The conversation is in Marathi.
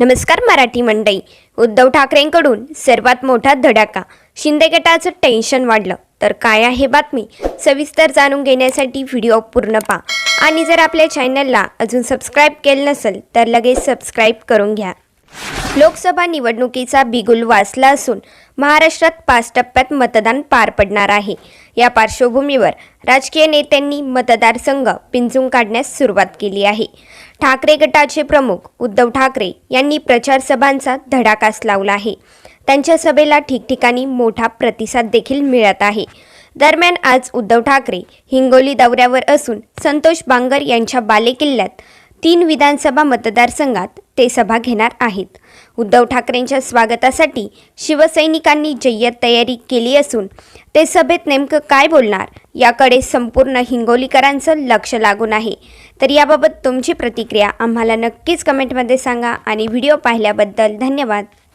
नमस्कार मराठी मंडई उद्धव ठाकरेंकडून सर्वात मोठा धडाका. शिंदे गटाचं टेन्शन वाढलं. तर काय आहे बातमी? सविस्तर जाणून घेण्यासाठी व्हिडिओ पूर्ण पहा. आणि जर आपल्या चॅनलला अजून सबस्क्राईब केलं नसेल तर लगेच सबस्क्राईब करून घ्या. लोकसभा निवडणुकीचा बिगुल वाचला असून महाराष्ट्रात पाच टप्प्यात मतदान पार पडणार आहे. या पार्श्वभूमीवर राजकीय नेत्यांनी मतदारसंघ पिंजून काढण्यास सुरुवात केली आहे. ठाकरे गटाचे प्रमुख उद्धव ठाकरे यांनी प्रचार सभांचा लावला आहे. त्यांच्या सभेला ठिकठिकाणी मोठा प्रतिसाद देखील मिळत आहे. दरम्यान आज उद्धव ठाकरे हिंगोली दौऱ्यावर असून संतोष बांगर यांच्या बालेकिल्ल्यात तीन विधानसभा मतदारसंघात ते सभा घेणार आहेत. उद्धव ठाकरेंच्या स्वागतासाठी शिवसैनिकांनी जय्यत तयारी केली असून ते सभेत नेमकं काय बोलणार? याकडे संपूर्ण हिंगोलीकरांचं लक्ष लागून आहे. तर याबाबत तुमची प्रतिक्रिया आम्हाला नक्कीच कमेंटमध्ये सांगा आणि व्हिडिओ पाहिल्याबद्दल धन्यवाद.